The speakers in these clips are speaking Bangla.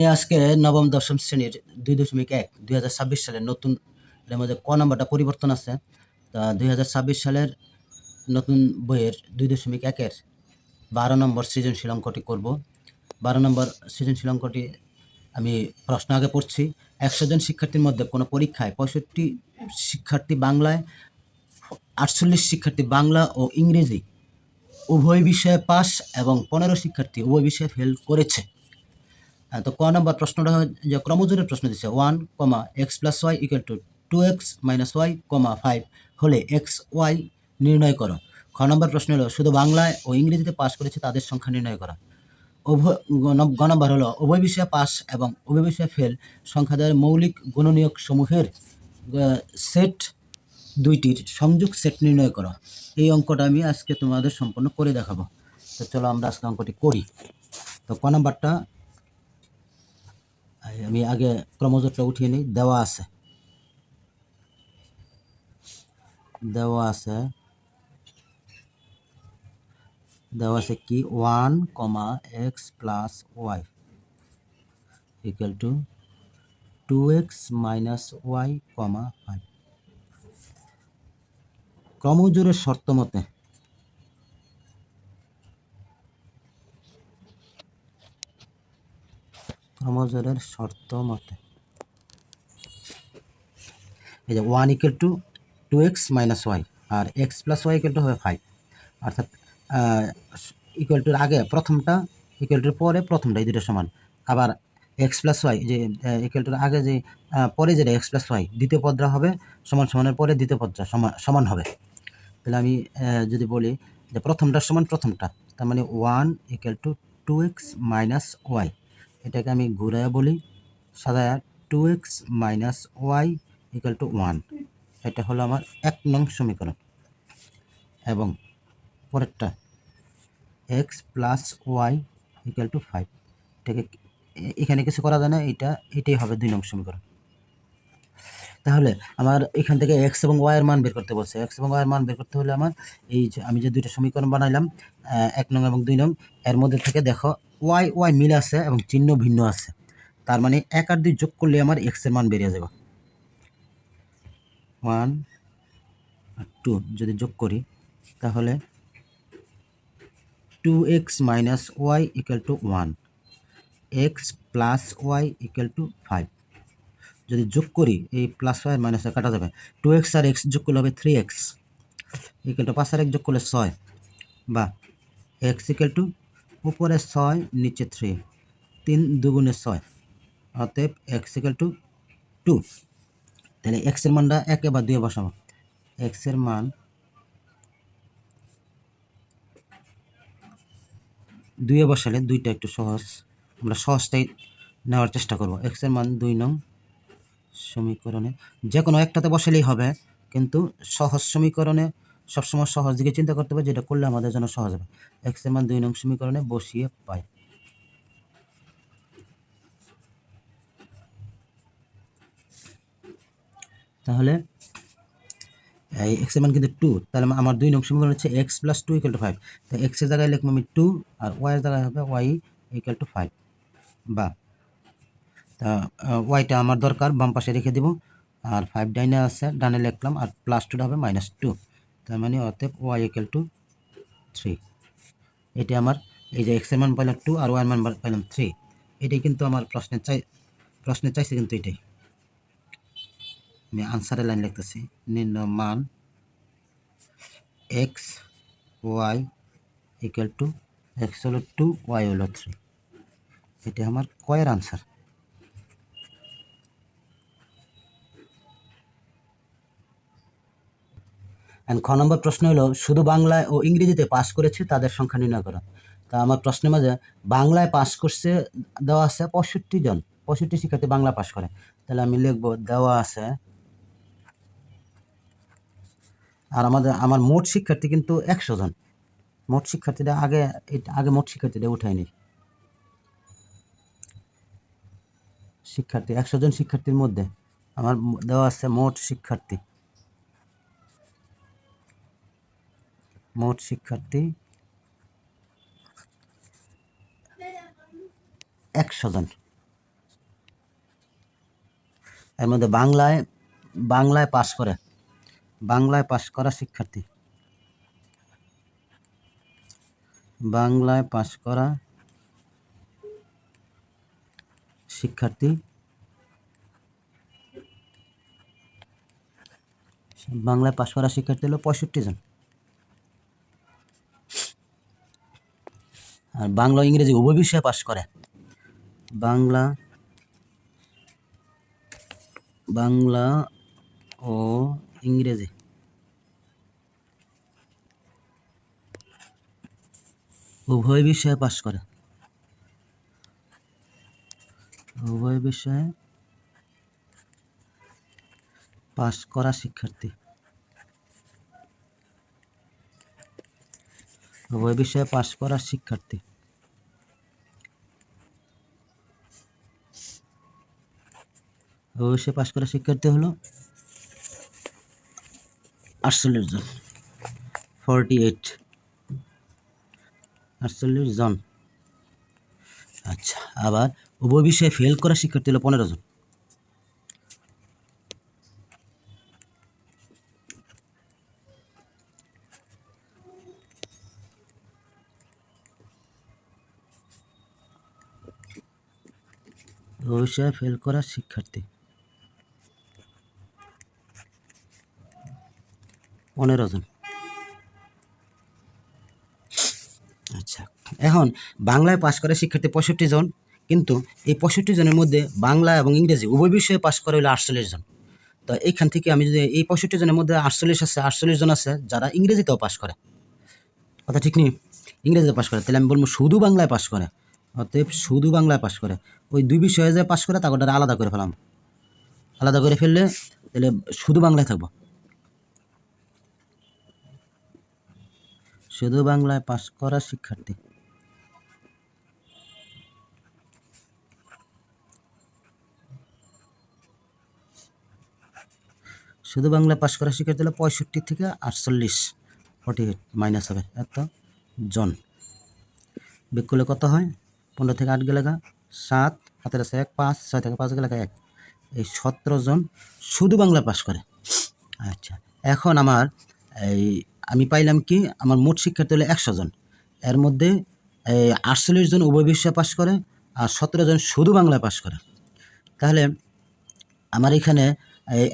আজকে নবম, দশম শ্রেণির দুই দশমিক এক, দুই হাজার ছাব্বিশ সালের নতুন এর মধ্যে ক নম্বরটা পরিবর্তন আছে। তা দুই হাজার ছাব্বিশ সালের নতুন বইয়ের দুই দশমিক একের বারো নম্বর সৃজনশীল অঙ্কটি করব। বারো নম্বর সৃজনশীল অঙ্কটি আমি প্রশ্ন আগে পড়ছি। একশো জন শিক্ষার্থীর মধ্যে কোনো পরীক্ষায় পঁয়ষট্টি শিক্ষার্থী বাংলায়, আটচল্লিশ শিক্ষার্থী বাংলা ও ইংরেজি উভয় বিষয়ে পাস এবং পনেরো শিক্ষার্থী উভয় বিষয়ে ফেল করেছে। তো ক নম্বর প্রশ্নটা হয় যে ক্রমজোরের প্রশ্ন দিচ্ছে one comma x plus y equal to two x minus y comma five হলে এক্স ওয়াই নির্ণয় করো। খ নম্বর প্রশ্ন হলো, শুধু বাংলায় ও ইংরেজিতে পাস করেছে তাদের সংখ্যা নির্ণয় করা। উভয়, গ নম- গ নম্বর হলো, উভয় বিষয়ে পাস এবং উভয় বিষয়ে ফেল সংখ্যাদের মৌলিক গুণনীয়ক সমূহের সেট দুইটির সংযোগ সেট নির্ণয় করা। এই অঙ্কটা আমি আজকে তোমাদের সম্পূর্ণ করে দেখাবো। তো চলো আমরা আজকে অঙ্কটি করি। তো ক নাম্বারটা আমি আগে ক্রমজোরটা উঠিয়ে নিই। দেওয়া আছে। দেওয়া আছে। দেওয়া আছে কি? One comma x plus y equal to two x minus y comma five. ক্রমজোরের শর্ত মতে ক্রমজোরের শর্ত মতে। এই যে one equal to two x minus y R x plus y equal to হবে ফাইভ অর্থাৎ ইকুয়াল টুর আগে প্রথমটা ইকুয়াল টুর পরে প্রথমটা, এই দুটো সমান। আবার এক্স প্লাস ওয়াই যে ইকুয়াল টুর আগে যে পরে যেটা এক্স প্লাস ওয়াই দ্বিতীয় পদরা হবে সমান সমানের পরে দ্বিতীয় পদরা সমান সমান হবে। তাহলে আমি যদি বলি যে প্রথমটার সমান প্রথমটা, তার মানে one equal to two x minus y এটাকে আমি ঘুরায় বলি, সাদা two x minus y equal to one এটা হলো আমার এক নং সমীকরণ। এবং পরেরটা x plus y equal to five এটাকে এখানে কিছু করা যায় না, এটা, এটাই হবে দুই নং সমীকরণ। তাহলে আমার এখান থেকে এক্স এবং ওয়াই এর মান বের করতে বলছে। এক্স এবং ওয়াই এর মান বের করতে হলে আমার এই যে আমি যে দুইটা সমীকরণ বানাইলাম এক নং এবং দুই নং, এর মধ্যে থেকে দেখো ওয়াই ওয়াই মিল আছে এবং চিহ্ন ভিন্ন আছে। তার মানে এক আর দুই যোগ করলে আমার এক্সের মান বেরিয়ে যাবে। ওয়ান আর টু যদি যোগ করি, তাহলে two x minus y equal to one x plus y equal to five যদি যোগ করি, এই প্লাস ওয়াই মাইনাস কাটা যাবে। টু এক্স আর এক্স যোগ করলে হবে থ্রি এক্স ইকুয়াল টু পাঁচ আর এক যোগ করলে ছয়। বা এক্স ইকুয়াল টু উপরে ছয়, নিচে থ্রি তিন দুগুণে ছয়। অতএব এক্স ইকুয়াল টু টু তাহলে এক্সের মানটা একে বা দুয়ে বসাবো। এক্সের মান দুইয়ে বসালে দুইটা একটু সহজ। আমরা সহজটাই নেওয়ার চেষ্টা করব। এক্সের মান দুই নং সমীকরণে। যে কোনো একটাতে বসালেই হবে, কিন্তু সহজ সমীকরণে সবসময় সহজ দিকে চিন্তা করতে হবে, যেটা করলে আমাদের জন্য সহজ হবে। এক্সের মান দুই নং সমীকরণে বসিয়ে পাই। তাহলে, এই এক্সের মান কিন্তু টু তাহলে আমার দুই নং সমীকরণ হচ্ছে x plus two equal to five তো এক্সের জায়গায় লিখব আমি টু আর ওয়াই এর জায়গায় হবে ওয়াই ইকুয়াল টু ফাইভ বা তা ওয়াইটা আমার দরকার, বাম পাশে রেখে দিব। আর ফাইভ ডাইনে আছে, ডানে লিখলাম, আর প্লাস টুটা হবে মাইনাস টু তার মানে অতএব ওয়াই ইকুয়াল টু থ্রি এটি আমার, এই যে এক্সের মান পাইলাম টু আর ওয়াই মান পাইলাম থ্রি এটাই কিন্তু আমার প্রশ্নের চাই প্রশ্নের চাইছে কিন্তু এটাই। আমি আনসারের লাইন লিখতেছি। নিম্ন মান x y equal to x হলো টু ওয়াই হলো থ্রি এটা আমার কয়ের আনসার অ্যান্ড খ নম্বর প্রশ্ন হলো, শুধু বাংলায় ও ইংরেজিতে পাস করেছে তাদের সংখ্যা নির্ণয় করা। তা আমার প্রশ্নের মাঝে বাংলায় পাস করছে, দেওয়া আছে পঁয়ষট্টি জন। পঁয়ষট্টি শিক্ষার্থী বাংলা পাস করে। তাহলে আমি লিখব, দেওয়া আছে। আর আমাদের, আমার মোট শিক্ষার্থী কিন্তু একশো জন। মোট শিক্ষার্থীরা আগে আগে মোট শিক্ষার্থীরা উঠায়নি। শিক্ষার্থী, একশো জন শিক্ষার্থীর মধ্যে আমার দেওয়া আছে মোট শিক্ষার্থী। মোট শিক্ষার্থী একশো জন। এর মধ্যে বাংলায় বাংলায় পাশ করে, বাংলায় পাশ করা শিক্ষার্থী। বাংলায় পাশ করা শিক্ষার্থী বাংলায় পাশ করা শিক্ষার্থী হলো পঁয়ষট্টি জন। আর বাংলা ইংরেজি উভয় বিষয়ে পাশ করে। বাংলা বাংলা ও ইংরেজি। উভয় বিষয়ে পাশ করে। উভয় বিষয়ে পাশ করা শিক্ষার্থী। উভয় বিষয়ে পাশ করা শিক্ষার্থী। বিষয়ে পাশ করা শিক্ষার্থী হলো আটচল্লিশ জন ফর্টি এইট আটচল্লিশ জন। আচ্ছা আবার উভয় বিষয়ে ফেল করা শিক্ষার্থী হলো পনেরো জন। উভয় ফেল করা শিক্ষার্থী। পনেরো জন। আচ্ছা এখন বাংলায় পাশ করে শিক্ষার্থী পঁয়ষট্টি জন, কিন্তু এই পঁয়ষট্টি জনের মধ্যে বাংলা এবং ইংরেজি উভয় বিষয়ে পাশ করে হলো আটচল্লিশ জন। তো এইখান থেকে আমি যদি এই পঁয়ষট্টি জনের মধ্যে আটচল্লিশ আছে, আটচল্লিশ জন আছে, যারা ইংরেজিতেও পাশ করে। কথা ঠিক নেই? ইংরেজিতে পাশ করে, তাহলে আমি বলব শুধু বাংলায় পাশ করে। অতএব শুধু বাংলায় পাশ করে। ওই দুই বিষয়ে যে পাশ করে, তাকে আলাদা করে ফেলাম। আলাদা করে ফেললে, তাহলে শুধু বাংলায় থাকব। শুধু বাংলায় পাশ করা শিক্ষার্থী। শুধু বাংলায় পাশ করা শিক্ষার্থী হলো পঁয়ষট্টি থেকে আটচল্লিশ। ফর্টি এইট মাইনাস হবে। এত জন। করলে কত হয়? পনেরো থেকে আট গেলেগা। সাত, হাতের আছে এক, পাঁচ, ছয় থেকে পাঁচ গেলেগা এক। এই সতেরো জন শুধু বাংলা পাশ করে। আচ্ছা এখন আমার এই আমি পাইলাম কি, আমার মোট শিক্ষার্থী হলো একশো জন। এর মধ্যে আটচল্লিশ জন উভয় বিষয়ে পাশ করে আর সতেরো জন শুধু বাংলায় পাশ করে। তাহলে আমার এখানে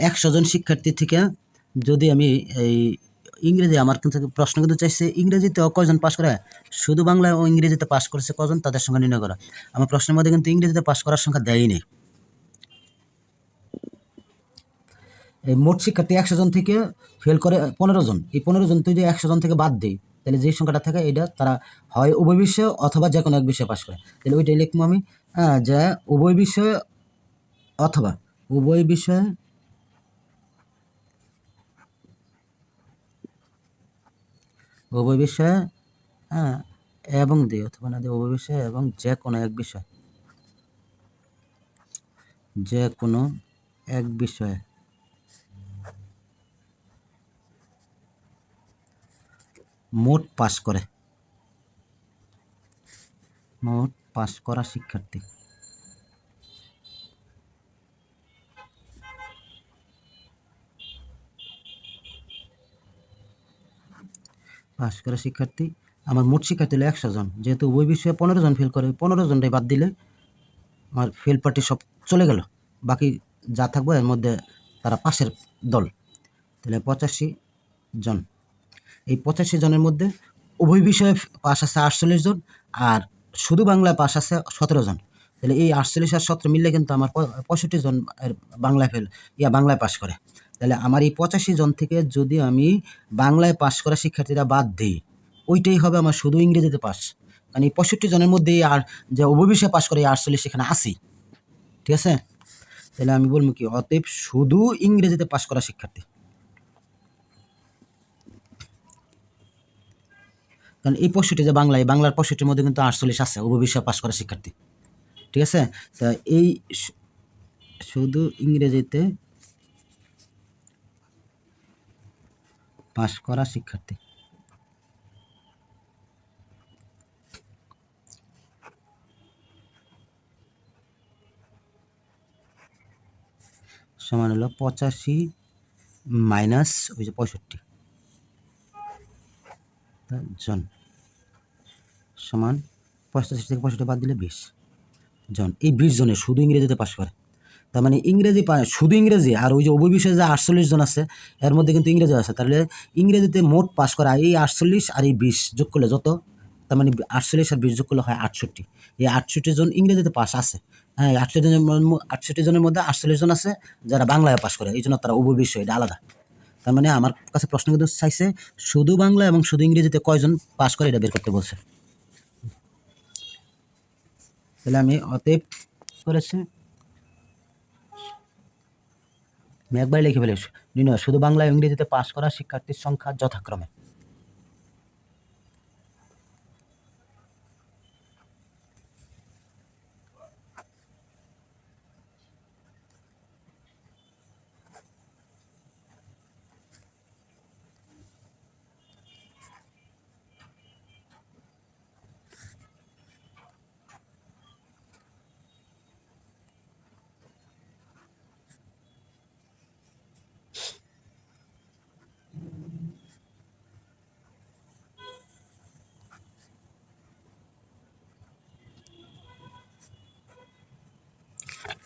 একশো জন শিক্ষার্থী থেকে যদি আমি, এই, ইংরেজি, আমার কিন্তু প্রশ্ন কিন্তু চাইছে ইংরেজিতে কজন পাশ করে? শুধু বাংলায় ও ইংরেজিতে পাশ করেছে কজন? তাদের সংখ্যা নির্ণয় করা। আমার প্রশ্নের মধ্যে কিন্তু ইংরেজিতে পাশ করার সংখ্যা দেয়ই নেই এই মোট শিক্ষার্থী একশো জন থেকে ফেল করে পনেরো জন। এই পনেরো জন যদি একশো জন থেকে বাদ দিই, তাহলে যে সংখ্যাটা থাকে, এটা তারা হয় উভয় বিষয়ে অথবা যে কোনো এক বিষয়ে পাশ করে। তাহলে ওইটাই লিখব আমি যে উভয় বিষয়ে অথবা, উভয় বিষয়ে উভয় বিষয়ে এবং দিই, অথবা না দিই, উভয় বিষয়ে এবং যে কোনো এক বিষয়। যে কোনো এক বিষয়ে। মোট পাস করে। মোট পাস করা শিক্ষার্থী। পাস করা শিক্ষার্থী, আমার মোট শিক্ষার্থী হলো একশো জন। যেহেতু ওই বিষয়ে পনেরো জন ফেল করে, পনেরো জনটাই বাদ দিলে আমার ফেল পার্টি সব চলে গেল। বাকি যা থাকবে এর মধ্যে তারা পাশের দল। তাহলে পঁচাশি জন। এই পঁচাশি জনের মধ্যে উভয় বিষয়ে পাশ আছে আটচল্লিশ জন আর শুধু বাংলায় পাশ আছে সতেরো জন। তাহলে এই আটচল্লিশ আর সতেরো মিললে কিন্তু আমার পঁয়ষট্টি জন বাংলায় ফেল, ইয়া বাংলায় পাশ করে। তাহলে আমার এই পঁচাশি জন থেকে যদি আমি বাংলায় পাশ করা শিক্ষার্থীরা বাদ দিই, ওইটাই হবে আমার শুধু ইংরেজিতে কারণ এই পঁয়ষট্টি জনের মধ্যে আর যে উভয় বিষয়ে পাশ করে এই আটচল্লিশ সেখানে আসি ঠিক আছে? তাহলে আমি বলব কি, অতএব শুধু ইংরেজিতে পাশ করা শিক্ষার্থী। কারণ এই পঁয়ষট্টি যে বাংলা এই বাংলার পঁয়ষট্টির মধ্যে কিন্তু আটচল্লিশ আছে উভয় বিষয়ে পাশ করা শিক্ষার্থী। ঠিক আছে? তা এই শুধু ইংরেজিতে পাশ করা শিক্ষার্থী। সমান হলো পঁচাশি মাইনাস ওই যে পঁয়ষট্টি। জন। সমান পঁচাশি থেকে পঁয়ষট্টি বাদ দিলে বিশ। জন, এই বিশ জনে শুধু ইংরেজিতে পাশ করে। তার মানে ইংরেজি শুধু ইংরেজি, আর ওই যে অবৈ বিষয়ে যে আটচল্লিশ জন আছে, এর মধ্যে কিন্তু ইংরেজি আছে। তাহলে ইংরেজিতে মোট পাশ করা এই আটচল্লিশ আর এই বিশ যোগ করলে যত? তার মানে আটচল্লিশ আর বিশ যোগ করলে হয় আটষট্টি। এই আটষট্টি জন ইংরেজিতে পাস আছে। হ্যাঁ আটষট্টি জনের ম- আটষট্টি জনের মধ্যে আটচল্লিশ জন আছে, যারা বাংলায় পাশ করে। এই জন্য তারা উভয় বিষয় এটা আলাদা। তার মানে আমার কাছে প্রশ্ন কিন্তু চাইছে, শুধু বাংলা এবং শুধু ইংরেজিতে কয়জন পাশ করে, এটা বের করতে বলছে? তাহলে আমি অতএব করেছি। একবার লিখে ফেলি শুধু বাংলা ইংরেজিতে পাশ করা শিক্ষার্থীর সংখ্যা যথাক্রমে।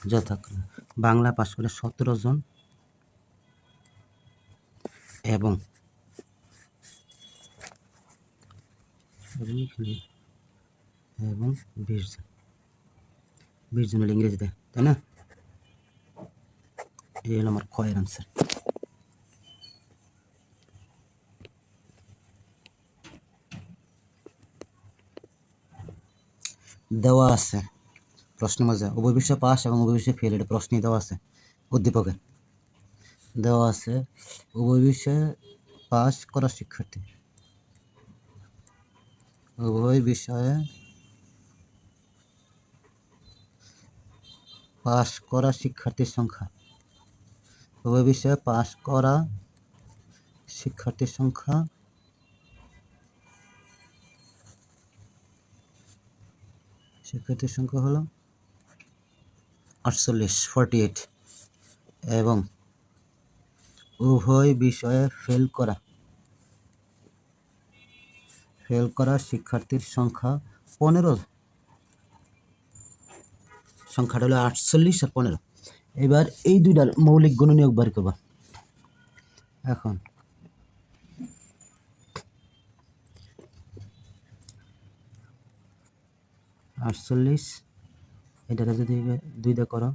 যথাক্রমে। বাংলা পাশ করে সতেরো জন এবং এবং বিশ জন। বিশ জন হলো ইংরেজিতে, তাই না? এই হলো আমার ক্ষয়ের আনসার দেওয়া আছে। প্রশ্ন মজা অভিবিশ্ব পাস এবং অভিবিশ্ব ফেল এটা প্রশ্নই দেওয়া আছে উদ্দীপকে দেওয়া আছে উভয় বিষয়ে পাস করা শিক্ষার্থী। উভয় বিষয়ে পাস করা শিক্ষার্থীর সংখ্যা। উভয় বিষয়ে পাস করা শিক্ষার্থীর সংখ্যা শিক্ষার্থীর সংখ্যা হলো আটচল্লিশ ফর্টি এইট এবং উভয় বিষয়ে ফেল করা। ফেল করা শিক্ষার্থীর সংখ্যা পনেরো। সংখ্যাটা হলো আটচল্লিশ আর পনেরো। এবার এই দুইটার মৌলিক গুণনীয়ক বার করবা। এখন আটচল্লিশ এটাকে যদি দুইটা করো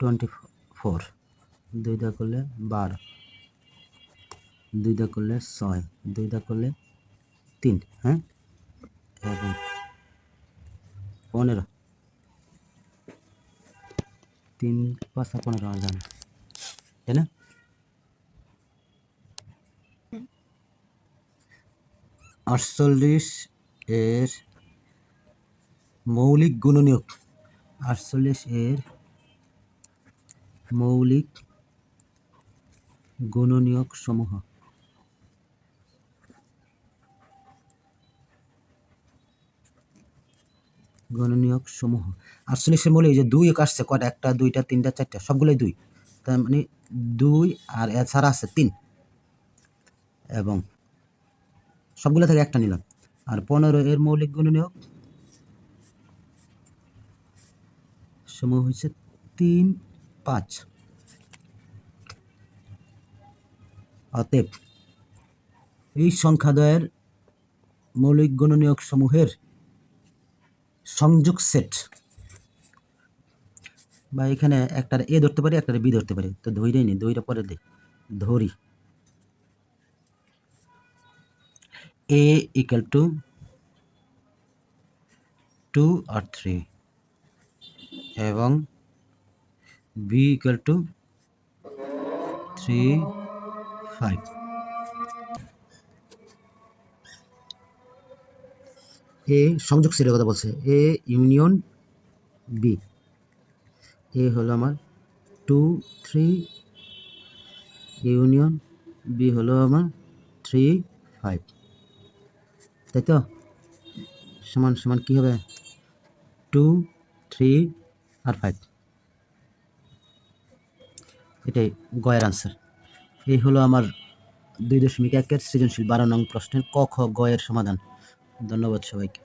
টোয়েন্টি ফোর দুইটা করলে বারো। দুইটা করলে ছয়। দুইটা করলে তিন হ্যাঁ? এবং পনেরো। তিন পাঁচটা পনেরো আমার জানা? তাই না? আটচল্লিশ এর মৌলিক গুণনীয়ক। আটচল্লিশ এর মৌলিক গুণনীয়ক সমূহ। গণনীয়ক সমূহ। আটচল্লিশের মূলে এই যে দুই এক আসছে, কয়টা? একটা, দুইটা, তিনটা, চারটা, সবগুলোই দুই। তার মানে দুই আর এছাড়া আছে তিন। এবং সবগুলো থেকে একটা নিলাম। আর পনেরো এর মৌলিক গুণনীয়ক সমূহ হচ্ছে তিন পাঁচ। অতএব এই সংখ্যাদ্বয়ের মৌলিক গুণনীয়ক সমূহের সংযোগ সেট, বা এখানে একটার এ ধরতে পারি, একটার বি ধরতে পারি। তো ধৈরেই নি দইটা পরে দিই ধরি। এ ইকাল টু টু আর থ্রি এবং B equal to three five এ সংযোগ সেটের কথা বলছে। এ ইউনিয়ন বি এ হলো আমার টু থ্রি ইউনিয়ন বি হলো আমার থ্রি ফাইভ তাই তো? সমান সমান কী হবে? টু থ্রি আর ফাইভ এটাই গয়ের আনসার এই হলো আমার দুই দশমিক একের সৃজনশীল বারো নং প্রশ্নের ক খ গয়ের সমাধান। ধন্যবাদ সবাইকে।